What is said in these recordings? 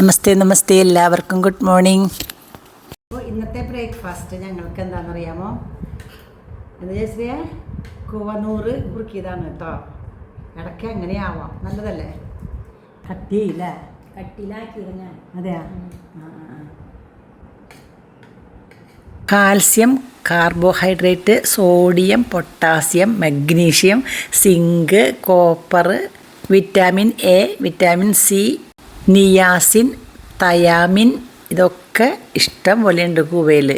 നമസ്തേ നമസ്തേ എല്ലാവർക്കും good morning അപ്പോൾ ഇന്നത്തെ ബ്രേക്ക്ഫാസ്റ്റ് ഞങ്ങൾക്ക് എന്താണെന്ന് അറിയാമോ എന്താ ചേച്ചിയെ കുവനൂറ് കുറുക്കിയതാണ് കേട്ടോ. ഇടയ്ക്ക് എങ്ങനെയാവാം നല്ലതല്ലേ? കട്ടിയില്ല? കട്ടിയിലാക്കിയത് ഞാൻ. അതെയാ. Calcium carbohydrate sodium potassium magnesium zinc copper vitamin A vitamin C niacin thiamine ഇതൊക്കെ ഇഷ്ടം പോലെയുണ്ട് കൂവയിൽ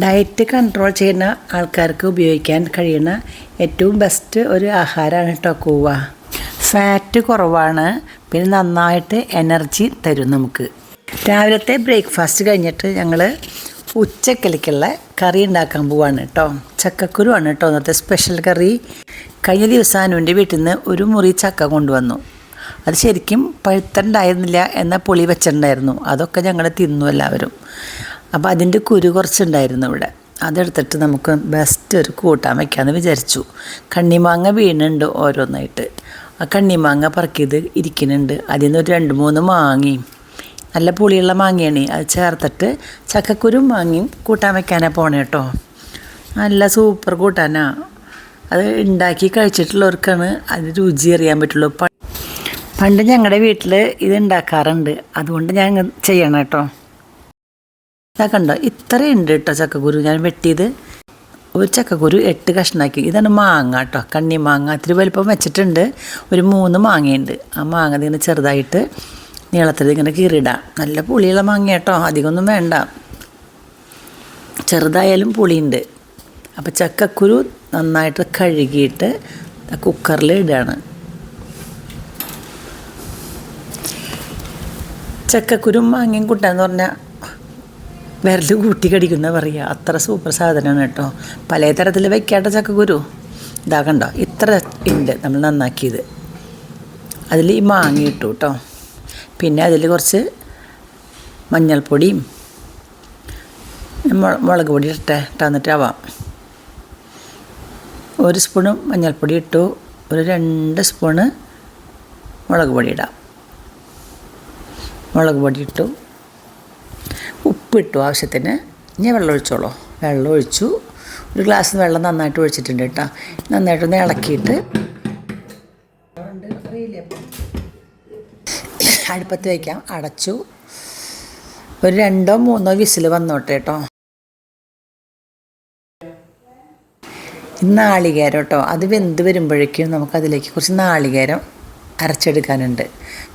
ഡയറ്റ് കൺട്രോൾ ചെയ്യുന്ന ആൾക്കാർക്ക് ഉപയോഗിക്കാൻ കഴിയുന്ന ഏറ്റവും ബെസ്റ്റ് ഒരു ആഹാരമാണ് കേട്ടോ കൂവ. ഫാറ്റ് കുറവാണ് പിന്നെ നന്നായിട്ട് എനർജി തരും നമുക്ക്. രാവിലത്തെ ബ്രേക്ക്ഫാസ്റ്റ് കഴിഞ്ഞിട്ട് ഞങ്ങൾ ഉച്ചക്കലിക്കുള്ള കറി ഉണ്ടാക്കാൻ പോവാണ് കേട്ടോ ചക്കക്കുരു ആണ് കേട്ടോ ഇന്നത്തെ സ്പെഷ്യൽ കറി. കഴിഞ്ഞ ദിവസം അനുവിന്റെ വീട്ടിൽ നിന്ന് ഒരു മുറി ചക്ക കൊണ്ടുവന്നു. അത് ശരിക്കും പഴുത്തുണ്ടായിരുന്നില്ല എന്ന പുളി വെച്ചിട്ടുണ്ടായിരുന്നു. അതൊക്കെ ഞങ്ങൾ തിന്നു എല്ലാവരും. അപ്പോൾ അതിന്റെ കുരു കുറച്ചുണ്ടായിരുന്നു ഇവിടെ. അതെടുത്തിട്ട് നമുക്ക് ബെസ്റ്റ് ഒരു കൂട്ടാൻ വയ്ക്കാമെന്ന് വിചാരിച്ചു. കണ്ണിമാങ്ങ വീണുണ്ട് ഓരോന്നായിട്ട്. ആ കണ്ണിമാങ്ങ പറക്കിയത് ഇരിക്കുന്നുണ്ട്. അതിൽ നിന്ന് ഒരു രണ്ട് മൂന്ന് മാങ്ങയും നല്ല പുളിയുള്ള മാങ്ങയാണ്. അത് ചേർത്തിട്ട് ചക്കക്കുരും മാങ്ങയും കൂട്ടാൻ വയ്ക്കാനാണ് പോണേ കേട്ടോ. നല്ല സൂപ്പർ കൂട്ടാനാണ് അത് ഉണ്ടാക്കി കഴിച്ചിട്ടുള്ളവർക്കാണ് അതിന് രുചി അറിയാൻ പറ്റുള്ളൂ. പണ്ട് ഞങ്ങളുടെ വീട്ടിൽ ഇത് ഉണ്ടാക്കാറുണ്ട് അതുകൊണ്ട് ഞാൻ ചെയ്യണം കേട്ടോ. കണ്ടോ? ഇത്രയുണ്ട് കേട്ടോ ചക്കക്കുരു. ഞാൻ വെട്ടിയത് ഒരു ചക്കക്കുരു എട്ട് കഷ്ണാക്കി. ഇതാണ് മാങ്ങ കേട്ടോ. കണ്ണി മാങ്ങ. ഇത്തിരി വലിപ്പം വെച്ചിട്ടുണ്ട്. ഒരു മൂന്ന് മാങ്ങയുണ്ട്. ആ മാങ്ങ ഇങ്ങനെ ചെറുതായിട്ട് നീളത്തിൽ ഇങ്ങനെ കീറിയിടാം. നല്ല പുളിയുള്ള മാങ്ങ കേട്ടോ. അധികമൊന്നും വേണ്ട. ചെറുതായാലും പുളിയുണ്ട്. അപ്പോൾ ചക്കക്കുരു നന്നായിട്ട് കഴുകിയിട്ട് കുക്കറിൽ ഇടുകയാണ് ചക്കക്കുരും മാങ്ങയും കൂട്ടാന്ന് പറഞ്ഞാൽ വിരൽ കൂട്ടി കടിക്കുന്ന പറയുക അത്ര സൂപ്പർ സാധനമാണ് കേട്ടോ. പല തരത്തിൽ വെക്കാട്ട ചക്കക്കുരു ഇതാ കണ്ടോ? ഇത്ര ഉണ്ട് നമ്മൾ നന്നാക്കിയത്. അതിൽ ഈ മാങ്ങ ഇട്ടു കേട്ടോ പിന്നെ അതിൽ കുറച്ച് മഞ്ഞൾപ്പൊടിയും മുളക് പൊടി ഇട്ടെ ഇട്ടാന്നിട്ടാവാം ഒരു സ്പൂണ് മഞ്ഞൾപ്പൊടി ഇട്ടു. ഒരു രണ്ട് സ്പൂണ് മുളക് പൊടി ഇടാം. മുളക് പൊടി ഇട്ടു ഉപ്പിട്ടു ആവശ്യത്തിന്. ഇനി വെള്ളം ഒഴിച്ചോളൂ വെള്ളം ഒഴിച്ചു ഒരു ഗ്ലാസ് വെള്ളം നന്നായിട്ട് ഒഴിച്ചിട്ടുണ്ട് കേട്ടോ. നന്നായിട്ടൊന്ന് ഇളക്കിയിട്ട്. അടുപ്പത്ത് വയ്ക്കാം അടച്ചു. ഒരു രണ്ടോ മൂന്നോ വിസിൽ വന്നോട്ടെ കേട്ടോ. നാളികേരം കേട്ടോ. അത് വെന്ത് വരുമ്പോഴേക്കും നമുക്കതിലേക്ക് കുറച്ച് നാളികേരം അരച്ചെടുക്കാനുണ്ട്.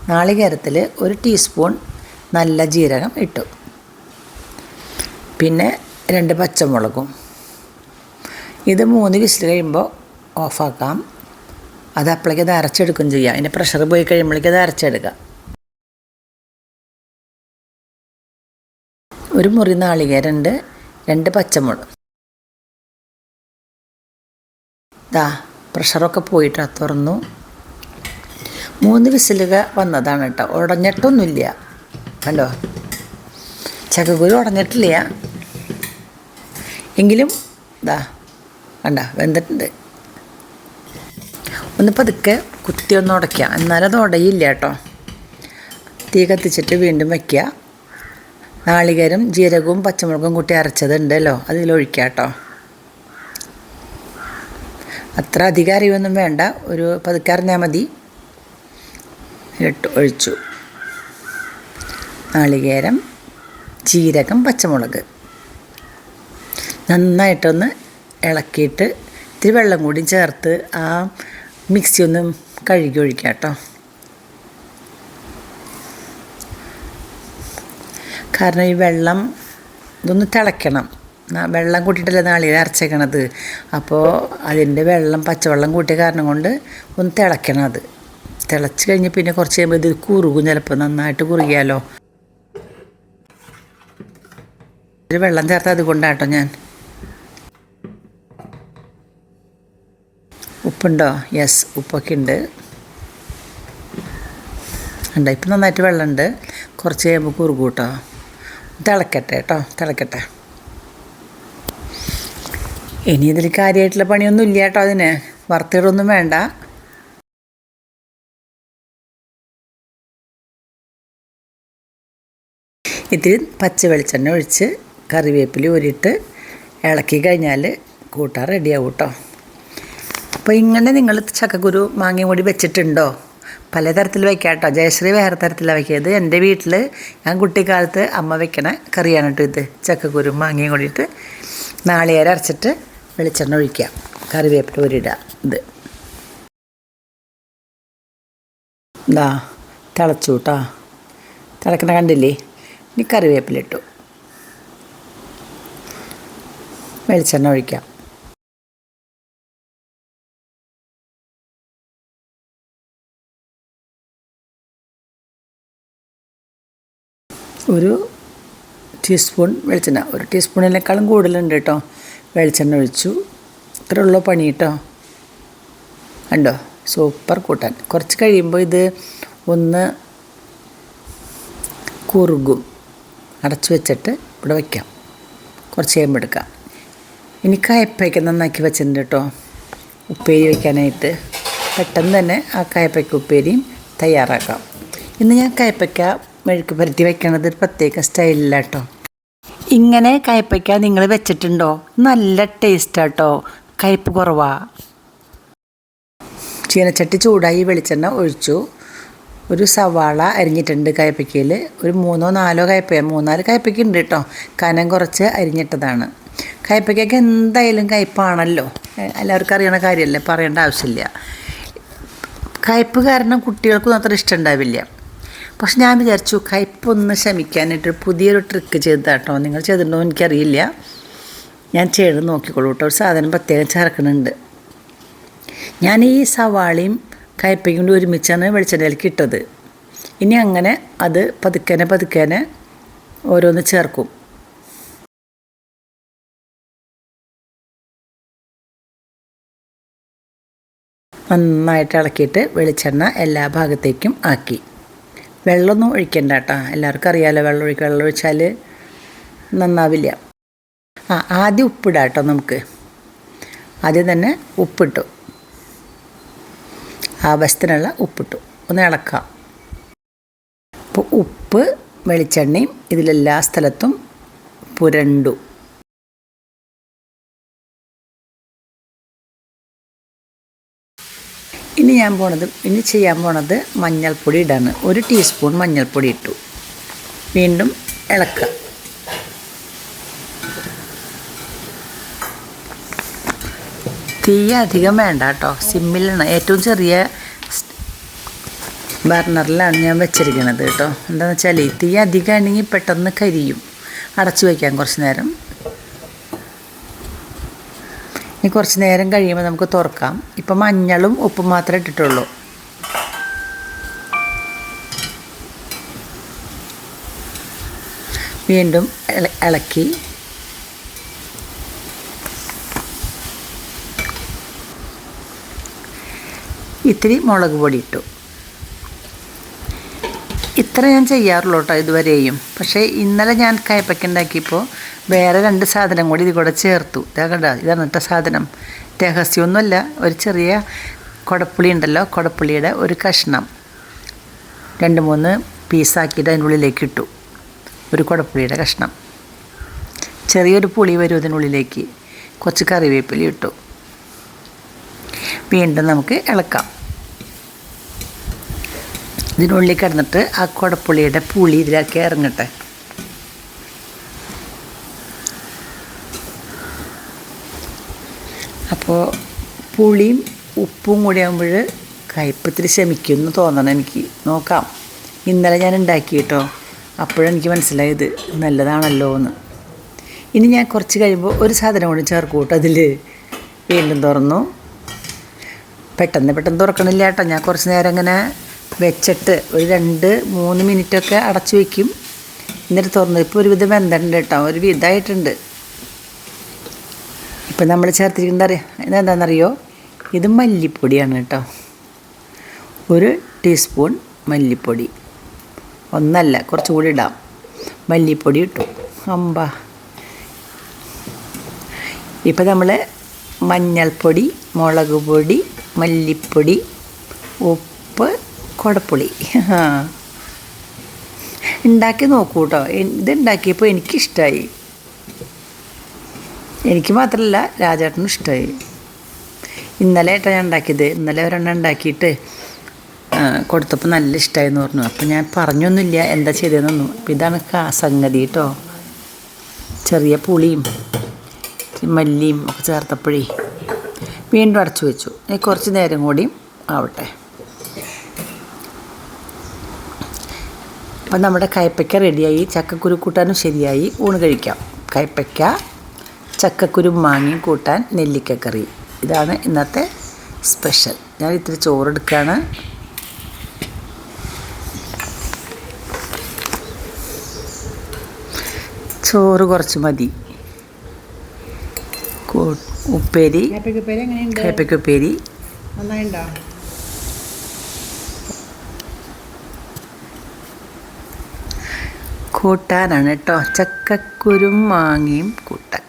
നാളികേരത്തിൽ ഒരു ടീസ്പൂൺ നല്ല ജീരകം ഇട്ടു. പിന്നെ രണ്ട് പച്ചമുളകും. ഇത് മൂന്ന് വിസിൽ കഴിയുമ്പോൾ ഓഫാക്കാം. അത് അപ്പോഴേക്ക് അത് അരച്ചെടുക്കുകയും ചെയ്യാം. അതിന്റെ പ്രഷർ പോയി കഴിയുമ്പോഴേക്ക് അത് അരച്ചെടുക്കാം ഒരു മുറി നാളികേരണ്ട് രണ്ട് പച്ചമുളക്. ദാ പ്രഷറൊക്കെ പോയിട്ട് തുറന്നു. മൂന്ന് വിസിലുക വന്നതാണ് കേട്ടോ ഉടഞ്ഞിട്ടൊന്നുമില്ല. കണ്ടോ? ചക്കക്കുരു ഉടഞ്ഞിട്ടില്ല. എങ്കിലും ഇതാ കണ്ട വെന്തിട്ടുണ്ട്. ഒന്ന് പതുക്കെ കുത്തി ഒന്ന് ഉടയ്ക്കുക എന്നാലും അത് ഉടയില്ല കേട്ടോ തീ കത്തിച്ചിട്ട് വീണ്ടും വയ്ക്കുക നാളികേരം ജീരകവും പച്ചമുളകും കൂട്ടി അരച്ചതുണ്ടല്ലോ. അതിലൊഴിക്കുക കേട്ടോ അത്ര അധികം അറിവൊന്നും വേണ്ട. ഒരു പതുക്കെ അറിഞ്ഞാൽ മതി. ഇട്ട് ഒഴിച്ചു. നാളികേരം ജീരകം പച്ചമുളക്. നന്നായിട്ടൊന്ന് ഇളക്കിയിട്ട് ഇത്തിരി വെള്ളം കൂടി ചേർത്ത് ആ മിക്സി ഒന്ന് കഴുകി ഒഴിക്കാം കേട്ടോ. കാരണം ഈ വെള്ളം ഇതൊന്ന് തിളയ്ക്കണം. വെള്ളം കൂട്ടിയിട്ടല്ലേ നാളികേരം അരച്ചേക്കണത്. അപ്പോൾ അതിന്റെ വെള്ളം പച്ചവെള്ളം കൂട്ടിയ കാരണം കൊണ്ട് ഒന്ന് തിളയ്ക്കണം അത്. തിളച്ച് കഴിഞ്ഞ് പിന്നെ കുറച്ച് കഴിയുമ്പോൾ ഇത് കുറുകും. ചിലപ്പോൾ നന്നായിട്ട് കുറുകിയാലോ. ഒരു വെള്ളം ചേർത്ത് അതുകൊണ്ടാട്ടോ ഞാൻ. ഉപ്പുണ്ടോ? യെസ് ഉപ്പൊക്കെ ഉണ്ട് ഉണ്ട് ഇപ്പം നന്നായിട്ട് വെള്ളമുണ്ട്. കുറച്ച് കഴിയുമ്പോൾ കുറുകും കേട്ടോ തിളക്കട്ടെ കേട്ടോ തിളക്കട്ടെ. ഇനി ഇതിൽ കാര്യമായിട്ടുള്ള പണിയൊന്നും ഇല്ല കേട്ടോ അതിന്. വറുത്തിടൊന്നും വേണ്ട. ഇത്തിരി പച്ച വെളിച്ചെണ്ണ ഒഴിച്ച് കറിവേപ്പില ഊരിയിട്ട് ഇളക്കി കഴിഞ്ഞാൽ കൂട്ടാൻ റെഡിയാവും കേട്ടോ അപ്പോൾ ഇങ്ങനെ നിങ്ങൾ ചക്കക്കുരു മാങ്ങയും കൂടി വെച്ചിട്ടുണ്ടോ? പലതരത്തിൽ വയ്ക്കാം കേട്ടോ ജയശ്രീ വേറെ തരത്തിലാണ് വയ്ക്കിയത് എന്റെ വീട്ടിൽ ഞാൻ കുട്ടിക്കാലത്ത് അമ്മ വെക്കണ കറിയാണ് കേട്ടോ ഇത്. ചക്കക്കുരു മാങ്ങയും കൂടിയിട്ട് നാളികേരം അരച്ചിട്ട് വെളിച്ചെണ്ണ ഒഴിക്കാം. കറിവേപ്പില ഊരിടുക ഇത്. ഇതാ തിളച്ചു കേട്ടോ തിളക്കണ കണ്ടില്ലേ? ഇനി കറിവേപ്പിലിട്ടു. വെളിച്ചെണ്ണ ഒഴിക്കാം. ഒരു ടീസ്പൂൺ വെളിച്ചെണ്ണ. ഒരു ടീസ്പൂണിനേക്കാളും കൂടുതലുണ്ട് കേട്ടോ വെളിച്ചെണ്ണ ഒഴിച്ചു. ഇത്ര ഉള്ളൂ പണി കേട്ടോ കണ്ടോ? സൂപ്പർ കൂട്ടാൻ. കുറച്ച് കഴിയുമ്പോൾ ഇത് ഒന്ന് കുറുകും. അടച്ചു വെച്ചിട്ട് ഇവിടെ വയ്ക്കാം. കുറച്ച് കഴിയുമ്പോൾ എടുക്കാം. ഇനി കായപ്പയ്ക്ക് നന്നാക്കി വെച്ചിട്ടുണ്ട് കേട്ടോ. ഉപ്പേരി വയ്ക്കാനായിട്ട്. പെട്ടെന്ന് തന്നെ ആ കായപ്പയ്ക്ക് ഉപ്പേരിയും തയ്യാറാക്കാം. ഇന്ന് ഞാൻ കായപ്പയ്ക്ക മെഴുക്ക് പരത്തി വയ്ക്കണത് ഒരു പ്രത്യേക സ്റ്റൈലില്ല കേട്ടോ. ഇങ്ങനെ കയപ്പയ്ക്ക നിങ്ങൾ വെച്ചിട്ടുണ്ടോ? നല്ല ടേസ്റ്റാട്ടോ കയ്പ്പ് കുറവാ. ചീനച്ചട്ടി ചൂടായി വെളിച്ചെണ്ണ ഒഴിച്ചു. ഒരു സവാള അരിഞ്ഞിട്ടുണ്ട് കയ്പ്പയ്ക്കയിൽ ഒരു മൂന്നോ നാലോ കയ്പ്പ മൂന്നാൽ കയ്പ്പയ്ക്ക ഉണ്ട് കേട്ടോ. കനം കുറച്ച് അരിഞ്ഞിട്ടതാണ്. കയപ്പയ്ക്കൊക്കെ എന്തായാലും കയ്പ്പാണല്ലോ. എല്ലാവർക്കും അറിയണ കാര്യമല്ലേ പറയേണ്ട ആവശ്യമില്ല. കയ്പ്പ് കാരണം കുട്ടികൾക്കൊന്നും അത്ര ഇഷ്ടമുണ്ടാവില്ല. പക്ഷെ ഞാൻ വിചാരിച്ചു കയ്പ്പൊന്ന് ശമിക്കാനായിട്ട് പുതിയൊരു ട്രിക്ക് ചെയ്തതാട്ടോ. നിങ്ങൾ ചെയ്തിട്ടുണ്ടോ എനിക്കറിയില്ല. ഞാൻ ചെയ്ത് നോക്കിക്കോളൂ കേട്ടോ. ഒരു സാധനം പ്രത്യേകം ചേർക്കുന്നുണ്ട് ഞാൻ ഈ സവാളയും കയ്പ്പയും കൂടി ഒരുമിച്ചാണ് വെളിച്ചെണ്ണയിലേക്ക് ഇട്ടത് ഇനി അങ്ങനെ അത് പതുക്കനെ പതുക്കനെ ഓരോന്ന് ചേർക്കും. നന്നായിട്ട് ഇളക്കിയിട്ട് വെളിച്ചെണ്ണ എല്ലാ ഭാഗത്തേക്കും ആക്കി. വെള്ളമൊന്നും ഒഴിക്കണ്ട കേട്ടോ. എല്ലാവർക്കും അറിയാമല്ലോ വെള്ളം ഒഴിക്കുക വെള്ളം ഒഴിച്ചാൽ നന്നാവില്ല. ആ ആദ്യം ഉപ്പിടാം കേട്ടോ നമുക്ക്. ആദ്യം തന്നെ ഉപ്പിട്ടു. ആവശ്യത്തിനുള്ള ഉപ്പിട്ടു. ഒന്ന് ഇളക്കാം അപ്പോൾ ഉപ്പ് വെളിച്ചെണ്ണയും ഇതിലെല്ലാ സ്ഥലത്തും പുരണ്ടു. ഇനി ഞാൻ പോണത് ഇനി ചെയ്യാൻ പോണത് മഞ്ഞൾപ്പൊടി ഇടാണ്. ഒരു ടീസ്പൂൺ മഞ്ഞൾപ്പൊടി ഇട്ടു. വീണ്ടും ഇളക്കുക. തീ അധികം വേണ്ട കേട്ടോ. സിമ്മിലാണ്. ഏറ്റവും ചെറിയ ബർണറിലാണ് ഞാൻ വെച്ചിരിക്കുന്നത് കേട്ടോ. എന്താണെന്ന് വെച്ചാൽ തീ അധികമാണെങ്കിൽ പെട്ടെന്ന് കരിയും. അടച്ചു വയ്ക്കാം കുറച്ച് നേരം. ഇനി കുറച്ച് നേരം കഴിയുമ്പോൾ നമുക്ക് തുറക്കാം. ഇപ്പം മഞ്ഞളും ഉപ്പും മാത്രമേ ഇട്ടിട്ടുള്ളൂ. വീണ്ടും ഇള- ഇളക്കി. ഇത്തിരി മുളക് പൊടി ഇട്ടു. ഇത്ര ഞാൻ ചെയ്യാറുള്ളൂ കേട്ടോ ഇതുവരെയും. പക്ഷേ ഇന്നലെ ഞാൻ കയ്പയ്ക്ക ഉണ്ടാക്കിയപ്പോൾ വേറെ രണ്ട് സാധനം കൂടി ഇത് കൂടെ ചേർത്തു. ഇതാ കണ്ട? ഇതാണ് കേട്ടോ സാധനം. രഹസ്യമൊന്നുമല്ല ഒരു ചെറിയ കുടപ്പുളി ഉണ്ടല്ലോ കുടപ്പുളിയുടെ ഒരു കഷ്ണം. രണ്ട് മൂന്ന് പീസാക്കിയിട്ട് അതിന്റെ ഉള്ളിലേക്ക് ഇട്ടു. ഒരു കുടപ്പുളിയുടെ കഷ്ണം. ചെറിയൊരു പുളി വരും അതിനുള്ളിലേക്ക് കുറച്ച് കറിവേപ്പില ഇട്ടു. വീണ്ടും നമുക്ക് ഇളക്കാം. ഇതിനുള്ളിൽ കിടന്നിട്ട് ആ കുടപ്പുളിയുടെ പുളി ഇതിലേക്ക് ഇറങ്ങട്ടെ അപ്പോൾ പുളിയും ഉപ്പും കൂടി ആകുമ്പോൾ കയ്പത്തിരി ശമിക്കുമെന്ന് തോന്നണം എനിക്ക്. നോക്കാം. ഇന്നലെ ഞാൻ ഉണ്ടാക്കി കേട്ടോ. അപ്പോഴെനിക്ക് മനസ്സിലായത് നല്ലതാണല്ലോ എന്ന്. ഇനി ഞാൻ കുറച്ച് കഴിയുമ്പോൾ ഒരു സാധനം കൂടി ചേർക്കൂട്ടോ കേട്ടോ അതിൽ. വീണ്ടും തുറന്നു. പെട്ടെന്ന് പെട്ടെന്ന് തുറക്കണില്ല കേട്ടോ. ഞാൻ കുറച്ച് നേരം ഇങ്ങനെ വെച്ചിട്ട് ഒരു രണ്ട് മൂന്ന് മിനിറ്റൊക്കെ അടച്ച് വയ്ക്കും എന്നിട്ട് തുറന്നു ഇപ്പോൾ ഒരുവിധം വെന്തിട്ടുണ്ട് കേട്ടോ. ഒരു വിധമായിട്ടുണ്ട് ഇപ്പം നമ്മൾ ചേർത്തിരിക്കുന്നത് അറിയാം? ഇതെന്താണെന്നറിയോ ഇത് മല്ലിപ്പൊടിയാണ് കേട്ടോ. ഒരു ടീസ്പൂൺ മല്ലിപ്പൊടി. ഒന്നല്ല കുറച്ചുകൂടി ഇടാം. മല്ലിപ്പൊടി ഇട്ടു. അമ്പ. ഇപ്പം നമ്മൾ മഞ്ഞൾപ്പൊടി മുളക് പൊടി മല്ലിപ്പൊടി ഉപ്പ് കുടപ്പുളി. ഉണ്ടാക്കി നോക്കൂ കേട്ടോ ഇത് ഉണ്ടാക്കിയപ്പോൾ എനിക്കിഷ്ടമായി എനിക്ക് മാത്രമല്ല രാജേട്ടനും ഇഷ്ടമായി ഇന്നലെ ഏട്ടാ ഞാൻ ഉണ്ടാക്കിയത്. ഇന്നലെ ഒരെണ്ണം ഉണ്ടാക്കിയിട്ട് കൊടുത്തപ്പോൾ നല്ല ഇഷ്ടമായി എന്ന് പറഞ്ഞു. അപ്പോൾ ഞാൻ പറഞ്ഞൊന്നുമില്ല എന്താ ചെയ്തതെന്നൊന്നും. അപ്പം ഇതാണ് സംഗതി കേട്ടോ ചെറിയ പുളിയും മല്ലിയും ഒക്കെ ചേർത്തപ്പോഴേ വീണ്ടും അടച്ചു വെച്ചു. ഇനി കുറച്ച് നേരം കൂടി ആവട്ടെ. അപ്പം നമ്മുടെ കയ്പ്പയ്ക്ക റെഡിയായി. ചക്കക്കുരു കൂട്ടാനും ശരിയായി. ഊണ് കഴിക്കാം. കയ്പ്പയ്ക്ക ചക്കക്കുരു മാങ്ങയും കൂട്ടാൻ നെല്ലിക്കക്കറി. ഇതാണ് ഇന്നത്തെ സ്പെഷ്യൽ. ഞാൻ ഇത്തിരി ചോറെടുക്കുകയാണ് ചോറ് കുറച്ച് മതി. കൂ- ഉപ്പേരി. കയ്പയ്ക്ക് പേര് എങ്ങനെയുണ്ട്? കയ്പ്പയ്ക്ക ഉപ്പേരി നന്നായിണ്ടോ? കൂട്ടാനാണ് കേട്ടോ ചക്കക്കുരും മാങ്ങയും കൂട്ടാൻ.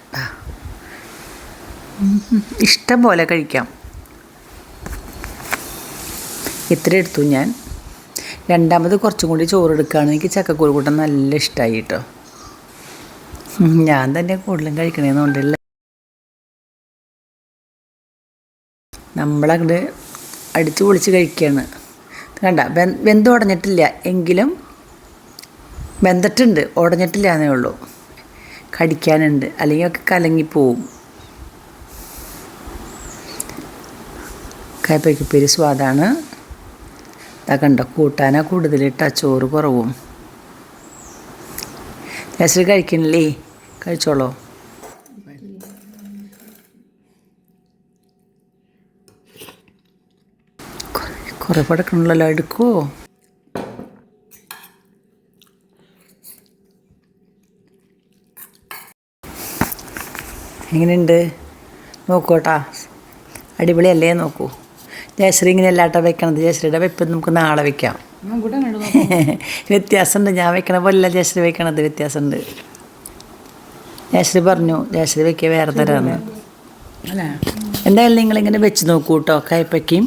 ഇഷ്ടം പോലെ കഴിക്കാം. ഇത്ര എടുത്തു ഞാൻ. രണ്ടാമത് കുറച്ചും കൂടി ചോറ് എടുക്കുകയാണ് എനിക്ക് ചക്കക്കുരു കൂട്ടാൻ നല്ല ഇഷ്ടമായി കേട്ടോ ഞാൻ തന്നെ കൂടുതലും കഴിക്കണേന്നുണ്ടല്ല നമ്മളങ്ങോട്ട് അടിച്ച് പൊളിച്ച് കഴിക്കുകയാണ് കണ്ട വെന്ത് ഉടഞ്ഞിട്ടില്ല. എങ്കിലും വെന്തിട്ടുണ്ട്. ഉടഞ്ഞിട്ടില്ല എന്നേ ഉള്ളൂ. കടിക്കാനുണ്ട്. അല്ലെങ്കിൽ ഒക്കെ കലങ്ങിപ്പോവും. കയ്പയ്ക്കുപ്പേരി സ്വാദാണ്. ഇതാ കണ്ടോ കൂട്ടാനാ കൂടുതലിട്ട ചോറ് കുറവും. ശരി കഴിക്കണില്ലേ? കഴിച്ചോളോ? കുറേ പടക്കണല്ലോ എടുക്കുമോ എങ്ങനെയുണ്ട്? നോക്കൂട്ടാ അടിപൊളിയല്ലേ നോക്കൂ. ജയശ്രീ ഇങ്ങനെ അല്ലാട്ട വെക്കണത്. ജയശ്രീയുടെ വെപ്പ് നമുക്ക് നാളെ വെക്കാം. വ്യത്യാസമുണ്ട്. ഞാൻ വെക്കണ പോലെയല്ല ജയശ്രീ വെക്കണത്. വ്യത്യാസമുണ്ട്. ജയശ്രീ പറഞ്ഞു ജയശ്രീ വെക്കിയ വേറെ തരാന്ന്. എന്തായാലും നിങ്ങളിങ്ങനെ വെച്ച് നോക്കൂ കേട്ടോ കയ്പ്പയ്ക്കും.